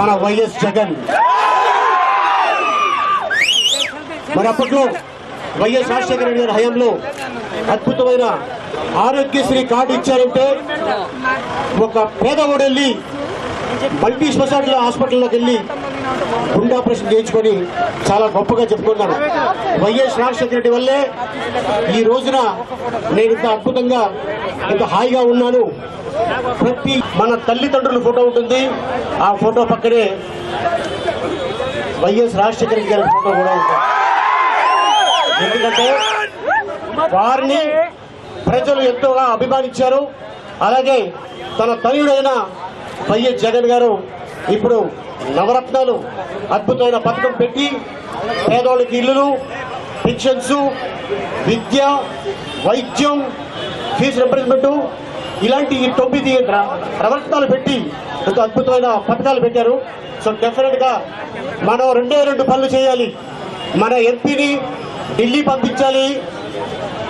మన వైఎస్ జగన్. మరి అప్పట్లో వైఎస్ రాజశేఖర రెడ్డి గారి హయాంలో అద్భుతమైన ఆరోగ్యశ్రీ కార్డు ఇచ్చారంటే ఒక పేదవాడు వెళ్ళి మల్టీ స్పెషాలిటీ హాస్పిటల్లోకి వెళ్ళి గుండె ఆపరేషన్ చేయించుకొని చాలా గొప్పగా చెప్పుకున్నాను. వైఎస్ రాజశేఖర రెడ్డి వల్లే ఈ రోజున నేను ఇంత అద్భుతంగా ఇంత హాయిగా ఉన్నాను. ప్రతి మన తల్లిదండ్రుల ఫోటో ఉంటుంది. ఆ ఫోటో పక్కనే వైఎస్ రాజశేఖర రెడ్డి గారి ఫోటో కూడా ఉంటుంది. ఎందుకంటే వారిని ప్రజలు ఎంతోగా అభిమానించారు. అలాగే తన తనయుడైన వైఎస్ జగన్ గారు ఇప్పుడు నవరత్నాలు అద్భుతమైన పథకం పెట్టి పేదవాళ్ళకి ఇల్లులు పెన్షన్స్ విద్య వైద్యం ఫీజు రింబర్స్మెంట్ ఇలాంటి ఈ తొమ్మిది ర- పెట్టి ఒక అద్భుతమైన పథకాలు పెట్టారు. సో డెఫినెట్గా మనం రెండే రెండు పనులు చేయాలి. మన ఎంపీని ఢిల్లీ పంపించాలి.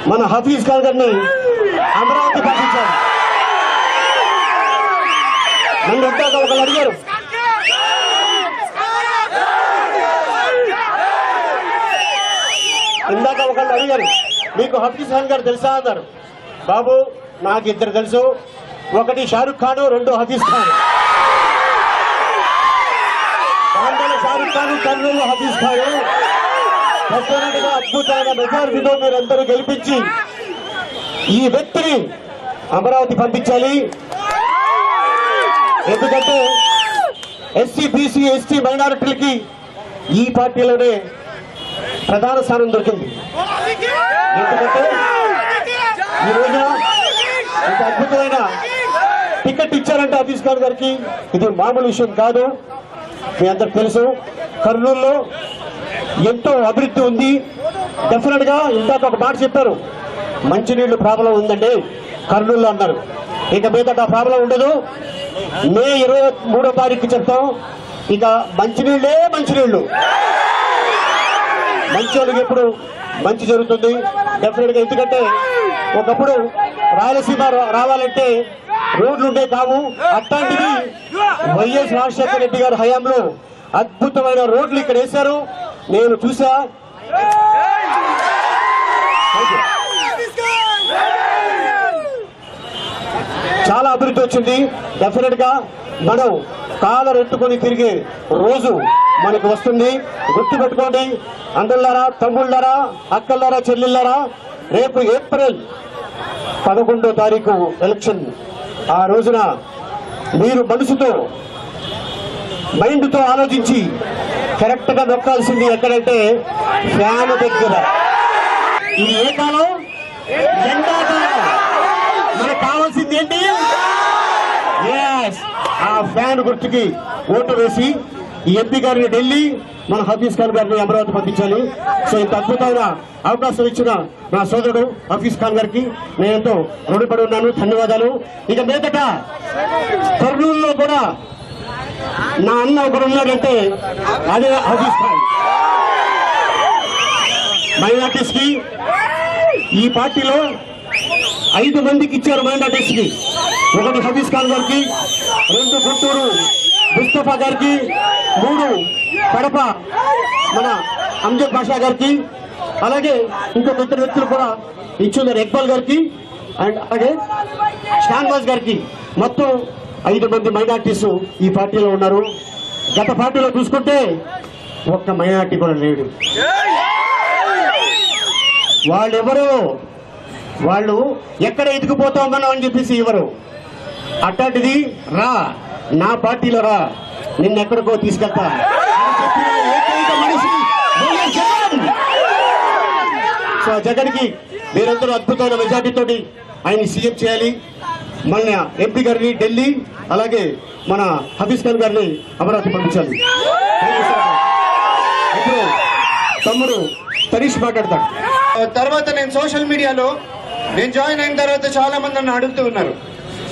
మన హఫీజ్ ఖాన్ గారిని అమరావతి పంపించాలి. నన్ను ఇందాక ఒకళ్ళు అడిగారు ఇందాక ఒకళ్ళు అడిగారు మీకు హఫీజ్ ఖాన్ గారు తెలుసా అన్నారు. బాబు నాకు ఇద్దరు తెలుసు. ఒకటి షారుఖ్ ఖాన్ రెండు హఫీజ్ ఖాన్. దాంట్లో షారుఖ్ ఖాన్ కర్నూలు హఫీజ్ ఖాన్. డెఫినెట్గా అద్భుతమైన మెజారిటీతో మీరందరూ గెలిపించి ఈ వ్యక్తిని అమరావతి పంపించాలి. ఎందుకంటే ఎస్సీ బీసీ ఎస్టీ మైనారిటీలకి ఈ పార్టీలోనే ప్రధాన స్థానం దొరికింది. ఎందుకంటే ఈ రోజున ఇంత అద్భుతమైన టికెట్ ఇచ్చారంటే హఫీజ్ గారు గారికి ఇది మామూలు విషయం కాదు. మీ అందరికి తెలుసు కర్నూలులో ఎంతో అభివృద్ధి ఉంది. డెఫినెట్గా ఇందాక ఒక మాట చెప్పారు. మంచినీళ్ళు ప్రాబ్లం ఉందండి కర్నూలులో అన్నారు. ఇక మీదట ప్రాబ్లం ఉండదు. మే ఇరవై మూడో తారీఖు చెప్తాం. ఇక మంచినీళ్ళే మంచినీళ్ళు. మంచి వాళ్ళకి ఎప్పుడు మంచి జరుగుతుంది. డెఫినెట్గా ఎందుకంటే ఒకప్పుడు రాయలసీమ రావాలంటే రోడ్లు ఉండే కావు. అట్లాంటిది వైఎస్ రాజశేఖర రెడ్డి గారి హయాంలో అద్భుతమైన రోడ్లు ఇక్కడ వేశారు. నేను చూసా. చాలా అభివృద్ధి వచ్చింది. డెఫినెట్గా మనం కాలరెట్టుకొని తిరిగే రోజు మనకు వస్తుంది. గుర్తుపెట్టుకోండి. అన్నలారా తమ్ముళ్ళారా అక్కలారా చెల్లెళ్ళారా రేపు ఏప్రిల్ పదకొండో తారీఖు ఎలక్షన్. ఆ రోజున మీరు మనసుతో మైండ్తో ఆలోచించి కరెక్ట్గా నొక్కాల్సింది ఎక్కడంటే ఫ్యాన్ దగ్గర. ఇది ఏ కాలం ఎండాకాలం. మనకు కావాల్సింది ఏంటి? ఆ ఫ్యాన్ గుర్తుకి ఓటు వేసి ఈ ఎంపీ గారిని ఢిల్లీ మన హఫీజ్ ఖాన్ గారిని అమరావతి పంపించాలి. సో ఇంత అద్భుతమైన అవకాశం ఇచ్చిన నా సోదరుడు హఫీజ్ ఖాన్ గారికి నేను ఎంతో రుణపడి ఉన్నాను. ధన్యవాదాలు. ఇక మీదట కర్నూలులో కూడా నా అన్న ఒకడు ఉన్నాడంటే అదే హఫీజ్ ఖాన్. మైనార్టీస్కి ఈ పార్టీలో ఐదు మందికి ఇచ్చారు మైనార్టీస్కి ఒకటి హఫీజ్ ఖాన్ గారికి రెండు గుంటూరు ముస్తఫా గారికి మూడు కడప మన అంజద్ బాషా గారికి అలాగే ఇంకొక ఇద్దరు వ్యక్తులు కూడా ఇచ్చున్నారు ఇక్బాల్ గారికి అండ్ అలాగే షాన్వాజ్ గారికి. మొత్తం ఐదు మంది మైనార్టీస్ ఈ పార్టీలో ఉన్నారు. గత పార్టీలో చూసుకుంటే ఒక్క మైనార్టీ కూడా లేడు. వాళ్ళెవరు? వాళ్ళు ఎక్కడ ఎదిగిపోతాం మనం అని చెప్పేసి ఇవ్వరు అట్లాంటిది రా. నా పార్టీలో రా నిన్నెక్కడికో తీసుకెళ్తా. మనిషి సో జగన్కి మీరందరూ అద్భుతమైన మెజార్టీతో ఆయన సీఎం చేయాలి. మన ఎంపీ గారిని ఢిల్లీ అలాగే మన హఫీజ్ ఖాన్ గారిని అమరావతి పంపించాలి. ఇప్పుడు తమ్ముడు తనీష్ మాట్లాడతాడు. తర్వాత నేను సోషల్ మీడియాలో నేను జాయిన్ అయిన తర్వాత చాలా మంది నన్ను అడుగుతూ ఉన్నారు.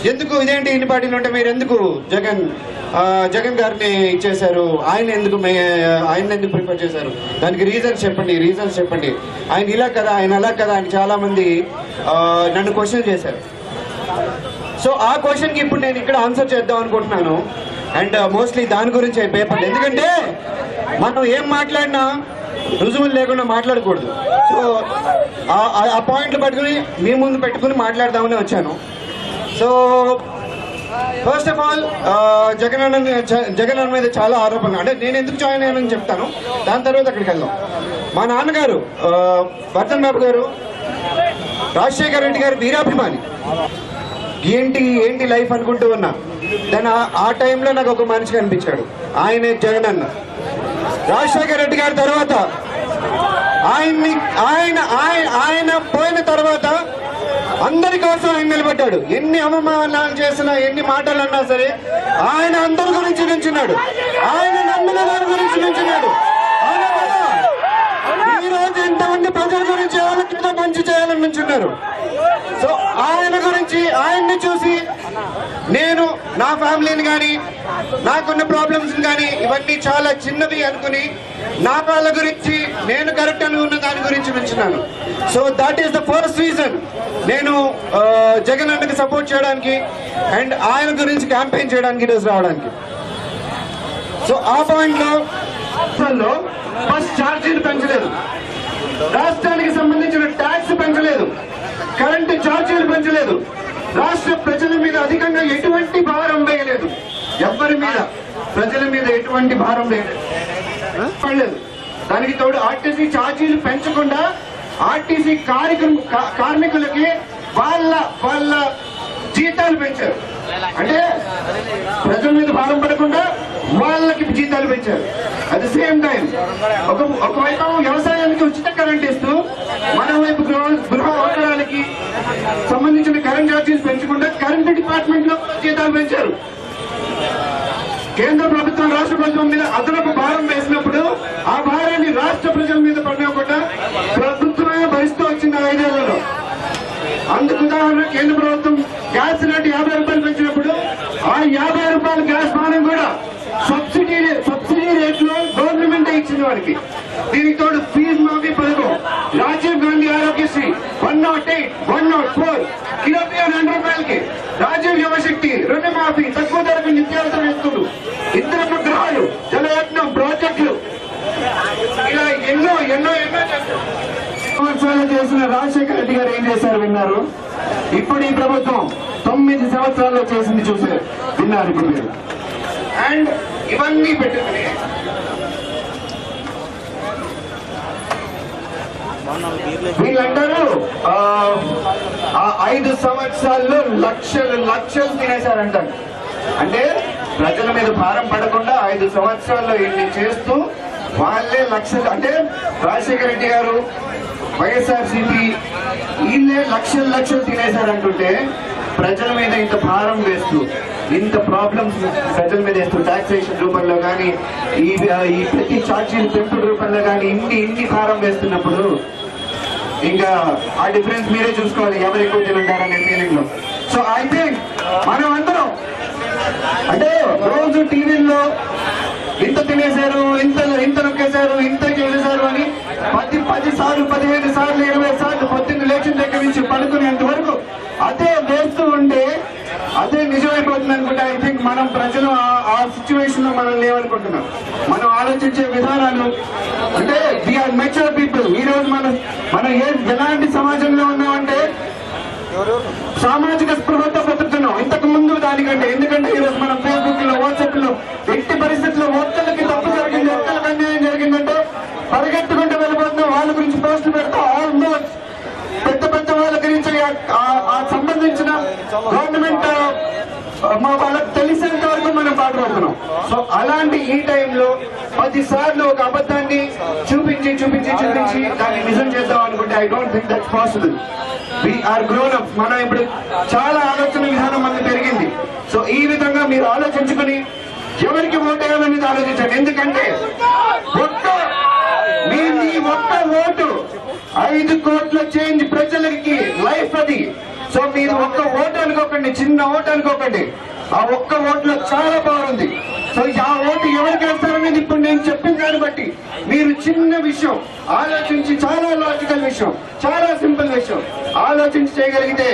ఎందుకు ఇదేంటి ఇన్ని పార్టీలు ఉంటే మీరు ఎందుకు జగన్ జగన్ గారిని ఇచ్చేశారు? ఆయన ఎందుకు మే ఆయన ఎందుకు ప్రిఫర్ చేశారు? దానికి రీజన్స్ చెప్పండి రీజన్స్ చెప్పండి. ఆయన ఇలా కదా ఆయన అలా కదా అని చాలా మంది నన్ను క్వశ్చన్ చేశారు. సో ఆ క్వశ్చన్కి ఇప్పుడు నేను ఇక్కడ ఆన్సర్ చేద్దాం అనుకుంటున్నాను. అండ్ మోస్ట్లీ దాని గురించి పేపర్? ఎందుకంటే మనం ఏం మాట్లాడినా రుజువులు లేకుండా మాట్లాడకూడదు. సో ఆ- ఆ- ఆ పాయింట్లు పట్టుకుని మీ ముందు పెట్టుకుని మాట్లాడదామని వచ్చాను. So first of all uh, Jagan అన్న జగన్ అన్న మీద చాలా ఆరోపణ అంటే నేను ఎందుకు జాయిన్ అయ్యానని చెప్తాను. దాని తర్వాత అక్కడికి వెళ్దాం. మా నాన్నగారు ఆ, వర్ధన్ బాబు గారు రాజశేఖర్ రెడ్డి గారు వీరాభిమాని. ఏంటి ఏంటి లైఫ్ అనుకుంటూ ఉన్నా. దాని ఆ- టైంలో నాకు ఒక మనిషి కనిపించాడు. ఆయనే జగన్ అన్న రాజశేఖర్ రెడ్డి గారి తర్వాత ఆయన్ని ఆయన ఆయన ఆయన పోయిన తర్వాత అందరి కోసం ఆయన నిలబడ్డాడు. ఎన్ని అవమానాలు చేసినా ఎన్ని మాటలు అన్నా సరే ఆయన అందరి గురించి నుంచున్నాడు. ఆయన నమ్మిన వారి గురించి నుంచున్నాడు? ఈ రోజు ఎంతమంది ప్రజల గురించి ఏదో మంచి చేయాలని నుంచున్నారు ఆయన గురించి ఆయన్ని చూసి నేను నా ఫ్యామిలీని కానీ నాకున్న ప్రాబ్లమ్స్ కానీ ఇవన్నీ చాలా చిన్నవి అనుకుని నా వాళ్ళ గురించి నేను కరెక్ట్ అనుకున్న దాని గురించి నుంచున్నాను so that is the first reason నేను జగన్ అన్నకి సపోర్ట్ చేయడానికి అండ్ ఆయన గురించి క్యాంపెయిన్ చేయడానికి ఈరోజు రావడానికి. సో ఆ పాయింట్లో రాష్ట్రంలో బస్ ఛార్జీలు పెంచలేదు. రాష్ట్రానికి సంబంధించిన ట్యాక్స్ పెంచలేదు. కరెంటు ఛార్జీలు పెంచలేదు. రాష్ట్ర ప్రజల మీద అధికంగా ఎటువంటి భారం వేయలేదు. ఎవరి మీద ప్రజల మీద ఎటువంటి భారం వేయలేదు. పడలేదు. దానికి తోడు ఆర్టీసీ ఛార్జీలు పెంచకుండా ఆర్టీసీ కార్యక్రమ కా- కార్మికులకి వాళ్ళ వాళ్ళ జీతాలు పెంచారు. అంటే ప్రజల మీద భారం పడకుండా వాళ్ళకి జీతాలు పెంచారు. అట్ ద సేమ్ టైం ఒక ఒకవైపు వ్యవసాయానికి ఉచిత కరెంట్ ఇస్తూ మరోవైపు గృహ గృహ అవసరాలకి సంబంధించిన కరెంట్ ఛార్జీలు పెంచకుండా కరెంట్ డిపార్ట్మెంట్లో కూడా జీతాలు పెంచారు. కేంద్ర ప్రభుత్వం రాష్ట్ర ప్రభుత్వం మీద అదనపు భారం వేసినప్పుడు ఆ భారాన్ని రాష్ట్ర ప్రజల మీద పడినకుండా ప్రభుత్వమే భరిస్తూ వచ్చింది ఐదేళ్ళలో. అందుకు ఉదాహరణ కేంద్ర ప్రభుత్వం గ్యాస్ రేటు యాభై రూపాయలు పెంచినప్పుడు ఆ యాభై రూపాయల గ్యాస్ భారం కూడా సబ్సిడీ సబ్సిడీ రేట్లో గవర్నమెంట్ ఇచ్చింది వారికి దీనికి తోడు ఫీజు మాఫీ పథకం. Rajiv Gandhi Arogyasri one not eight one not four kilo బియ్యం రూపాయలకి. రాజీవ్ యువశక్తి రుణమాఫీ తక్కువ ధరకు నిత్యావసర వస్తువులు ఇద్దరు గ్రహాలు జలయత్నం ప్రాజెక్టులు ఇలా ఎన్నో ఎన్నో ఎన్నో చేశారు. సంవత్సరాలు చేసిన రాజశేఖర రెడ్డి గారు ఏం చేశారు విన్నారు ఇప్పుడు ఈ ప్రభుత్వం తొమ్మిది సంవత్సరాల్లో చేసింది చూసారు విన్నారు ఇప్పుడు మీరు అండ్ ఇవన్నీ పెట్టుకుని వీళ్ళందరూ ఆ, ఐదు సంవత్సరాల్లో లక్షలు లక్షలు తినేశారంట అంటే ప్రజల మీద భారం పడకుండా ఐదు సంవత్సరాల్లో ఇన్ని చేస్తూ వాళ్ళే లక్షలు అంటే రాజశేఖర రెడ్డి గారు వైఎస్ఆర్సీపీ వీళ్ళే లక్షలు లక్షలు తినేశారంటుంటే ప్రజల మీద ఇంత భారం వేస్తూ ఇంత ప్రాబ్లమ్స్ ప్రజల మీద వేస్తూ టాక్సేషన్ రూపంలో కానీ ఈ ఈ ప్రతి ఛార్జీలు పెంపుడు రూపంలో కానీ ఇన్ని ఇన్ని భారం వేస్తున్నప్పుడు ఇంకా ఆ డిఫరెన్స్ మీరే చూసుకోవాలి ఎవరు ఎక్కువ తింటారనే ఫీలింగ్లో. సో ఐ థింక్ మనం అందరం అంటే రోజు టీవీల్లో ఇంత తినేశారు ఇంత ఇంత నొక్కేశారు ఇంత చేసేశారు అని పది పది సార్లు పదిహేను సార్లు ఇరవై సార్లు పొద్దున్న లేచిన దగ్గర నుంచి పడుకునేంత వరకు అదే వేస్తూ ఉంటే అదే నిజమైపోతుంది అనుకుంటే ఐ థింక్ మనం ప్రజలు ఆ- సిచ్యువేషన్లో మనం లేవనుకుంటున్నాం. మనం ఆలోచించే విధానాలు అంటే వీఆర్ మెచ్యూర్ పీపుల్ ఈ రోజు మనం మనం ఏ ఎలాంటి సమాజంలో ఉన్నామంటే సామాజిక స్పృహతో బతుకుతున్నాం ఇంతకు ముందు దానికంటే ఎందుకంటే ఈ రోజు మనం ఫేస్బుక్లో వాట్సాప్లో ఎట్టి పరిస్థితుల్లో ఒక్కరికి తప్పు జరిగింది ఒక్కరికి అన్యాయం జరిగిందంటే పరిగెత్తుకుంటూ వెళ్ళిపోతున్నాం వాళ్ళ గురించి పోస్టులు పెడతా ఆల్మోస్ట్ పెద్ద పెద్ద వాళ్ళ గురించి ఆ- ఆ- ఆ సంబంధించిన గవర్నమెంట్ మా వాళ్ళకి తెలిసేంత వరకు మనం పాటుపడుతున్నాం సో అలాంటి ఈ టైంలో పది సార్లు ఒక అబద్ధాన్ని చూపించి చూపించి చూపించి దాన్ని నిజం చేద్దాం అనుకుంటే I don't think that's possible are grown up మనం ఇప్పుడు చాలా ఆలోచన విధానం మనకు పెరిగింది. సో ఈ విధంగా మీరు ఆలోచించుకుని ఎవరికి ఓటు వేయాలనేది ఆలోచించండి. ఎందుకంటే ఒక్క మీ ఒక్క ఓటు ఐదు కోట్ల చేంజ్ ప్రజలకి లైఫ్ అది. సో మీరు ఒక్క ఓటు అనుకోకండి చిన్న ఓటు అనుకోకండి. ఆ ఒక్క ఓట్లో చాలా బాగుంది సో ఆ ఓటు ఎవరికి వేస్తారనేది ఇప్పుడు నేను చెప్పిన దాన్ని బట్టి. మీరు చిన్న విషయం ఆలోచించి చాలా లాజికల్ విషయం చాలా సింపుల్ విషయం. ఆలోచించి చేయగలిగితే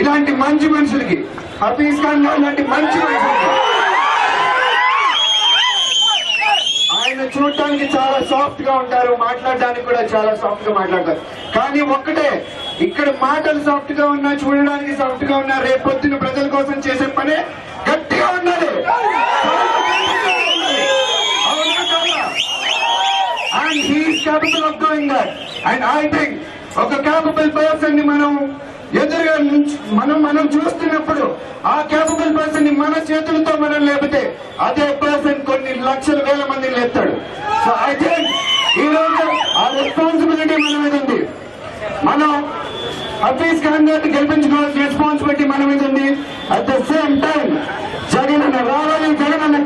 ఇలాంటి మంచి మనుషులకి హఫీజ్ ఖాన్ గారు లాంటి మంచి మనుషులకి ఆయన చూడటానికి చాలా సాఫ్ట్గా ఉంటారు మాట్లాడడానికి కూడా చాలా సాఫ్ట్గా మాట్లాడతారు. కానీ ఒక్కటే ఇక్కడ మాటలు సాఫ్ట్గా ఉన్నా చూడడానికి సాఫ్ట్గా ఉన్నా రేపొద్దున ప్రజల కోసం చేసే పనే గట్టిగా ఉన్నది. He is of doing that and I think ఒక కేపబుల్ పర్సన్ని మనం ఎదురుగా మనం మనం చూస్తున్నప్పుడు ఆ క్యాపబుల్ పర్సన్ని మన చేతులతో మనం లేపితే అదే పర్సన్ కొన్ని లక్షల వేల మందిని లేపుతాడు. సో ఐ థింక్ ఈ రోజు ఆ రెస్పాన్సిబిలిటీ మన మీద ఉంది. మనం హఫీజ్ ఖాన్ గారిని గెలిపించుకోవాల్సిన రెస్పాన్సిబిలిటీ మన మీద ఉంది. At the same time Jagan అన్న రావాలి జగన్ అన్న